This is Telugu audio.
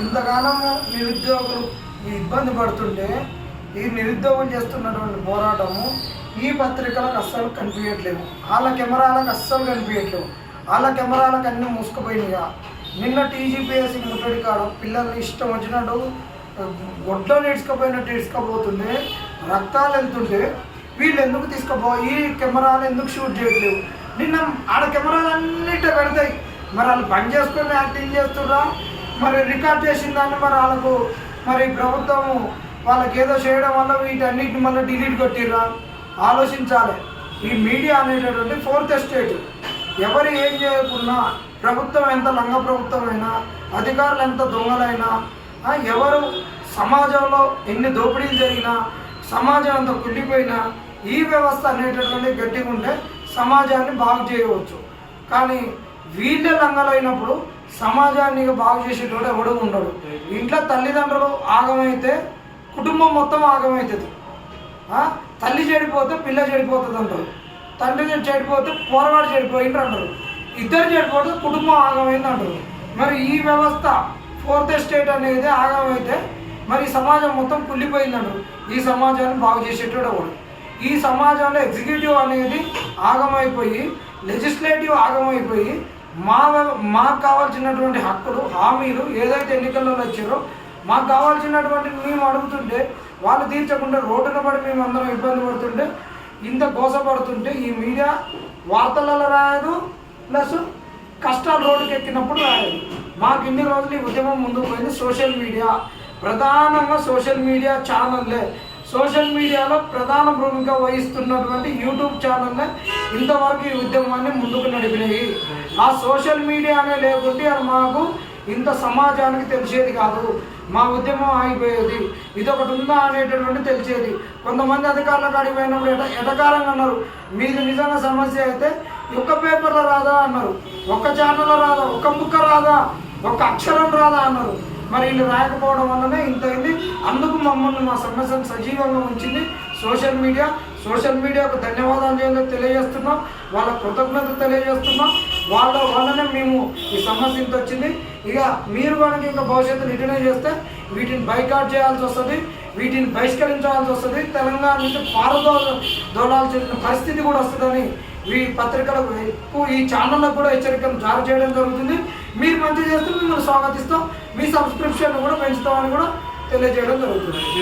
ఇంతకాలము నిరుద్యోగులు ఇబ్బంది పడుతుంటే ఈ నిరుద్యోగులు చేస్తున్నటువంటి పోరాటము ఈ పత్రికలకు అస్సలు కనిపించట్లేవు వాళ్ళ కెమెరాలకు అస్సలు కనిపించట్లేవు వాళ్ళ కెమెరాలకు అన్నీ మూసుకుపోయినాయిగా నిన్న టీజీపీఎస్సీ ముట్టడి కాడ పిల్లల్ని ఇష్టం వచ్చినట్టు గొడ్డలు నేర్చుకుపోయినట్టు నేర్చుకోపోతుంటే రక్తాలు వెళ్తుంటే వీళ్ళు ఎందుకు తీసుకుపో ఈ కెమెరాలు ఎందుకు షూట్ చేయట్లేవు? నిన్న ఆడ కెమెరాలు అన్నిటి పెడతాయి మరి వాళ్ళు పని చేసుకుని యాక్టింగ్ చేస్తుర్రా? మరి రికార్డ్ చేసిన దాన్ని మరి వాళ్ళకు మరి ప్రభుత్వము వాళ్ళకి ఏదో చేయడం వల్ల వీటన్నిటిని మళ్ళీ డిలీట్ కొట్టిర్రా? ఆలోచించాలి. ఈ మీడియా అనేటటువంటి ఫోర్త్ ఎస్టేట్. ఎవరు ఏం చేయకున్నా ప్రభుత్వం ఎంత లంగ ప్రభుత్వమైనా అధికారులు ఎంత దొంగలైనా ఎవరు సమాజంలో ఎన్ని దోపిడీలు జరిగినా సమాజం ఎంత కుళ్ళిపోయినా ఈ వ్యవస్థ అనేటటువంటి గట్టిగా ఉంటే సమాజాన్ని బాగు చేయవచ్చు. కానీ వీళ్ళే లంగలైనప్పుడు సమాజాన్ని బాగు చేసేటోడు ఎవడు ఉండడు. ఇంట్లో తల్లిదండ్రులు ఆగమైతే కుటుంబం మొత్తం ఆగమవుతుంది తల్లి చెడిపోతే పిల్ల చెడిపోతుంది అంటారు తండ్రి చెడిపోతే పోరవాడు చెడిపోయిండ్రు అంటారు ఇద్దరు చెడిపోతే కుటుంబం ఆగమైంది అంటారు మరి ఈ వ్యవస్థ ఫోర్త్ స్టేట్ అనేది ఆగమైతే మరి సమాజం మొత్తం కుళ్ళిపోయింది అంటారు ఈ సమాజాన్ని బాగు చేసేటోడు ఎవడు? ఈ సమాజంలో ఎగ్జిక్యూటివ్ అనేది ఆగమైపోయి లెజిస్లేటివ్ ఆగమైపోయి మా మాకు కావాల్సినటువంటి హక్కులు హామీలు ఏదైతే ఎన్నికల్లో వచ్చారో మాకు కావాల్సినటువంటి మేము అడుగుతుంటే వాళ్ళు తీర్చకుండా రోడ్డున పడి మేము అందరం ఇబ్బంది పడుతుంటే ఇంత గోసపడుతుంటే ఈ మీడియా వార్తలలో రాయదు ప్లస్ కష్టాలు రోడ్డుకి ఎక్కినప్పుడు రాయదు. మాకు ఇన్ని రోజులు ఈ ఉద్యమం ముందుకు పోయింది సోషల్ మీడియా. ప్రధానంగా సోషల్ మీడియా ఛానల్లే. సోషల్ మీడియాలో ప్రధాన భూమిక వహిస్తున్నటువంటి యూట్యూబ్ ఛానల్ ఇంతవరకు ఈ ఉద్యమాన్ని ముందుకు నడిపినాయి ఆ సోషల్ మీడియానే లేకుంటే అది మాకు ఇంత సమాజానికి తెలిసేది కాదు. మా ఉద్యమం ఆగిపోయేది. ఇది ఒకటి ఉందా అనేటటువంటి తెలిసేది. కొంతమంది అధికారులకు అడిగిపోయినప్పుడు ఎట ఎటకారంగా అన్నారు. మీది నిజంగా సమస్య అయితే ఒక్క పేపర్లో రాదా అన్నారు. ఒక్క ఛానల్లో రాదా? ఒక్క ముక్క రాదా? ఒక్క అక్షరం రాదా? అన్నారు. మరి వీళ్ళు రాయకపోవడం వల్లనే ఇంత అయింది. అందుకు మమ్మల్ని మా సమస్యను సజీవంగా ఉంచింది సోషల్ మీడియా. సోషల్ మీడియాకు ధన్యవాదాలు చేయడం తెలియజేస్తున్నాం. వాళ్ళ కృతజ్ఞత తెలియజేస్తున్నాం. వాళ్ళ వల్లనే మేము ఈ సమస్య ఇంత వచ్చింది. ఇక మీరు కనుక ఇంకా భవిష్యత్తు రిటర్నే చేస్తే వీటిని బైకాట్ చేయాల్సి వస్తుంది. వీటిని బహిష్కరించాల్సి వస్తుంది. తెలంగాణ నుంచి పారదో దోలాల్సిన పరిస్థితి కూడా వస్తుందని ఈ పత్రికలకు ఎక్కువ ఈ ఛానళ్ళకు కూడా హెచ్చరికలు జారీ చేయడం జరుగుతుంది. మీరు మంచి చేస్తే మిమ్మల్ని స్వాగతిస్తాం. మీ సబ్స్క్రిప్షన్ కూడా పెంచుతామని కూడా తెలియజేయడం జరుగుతుంది.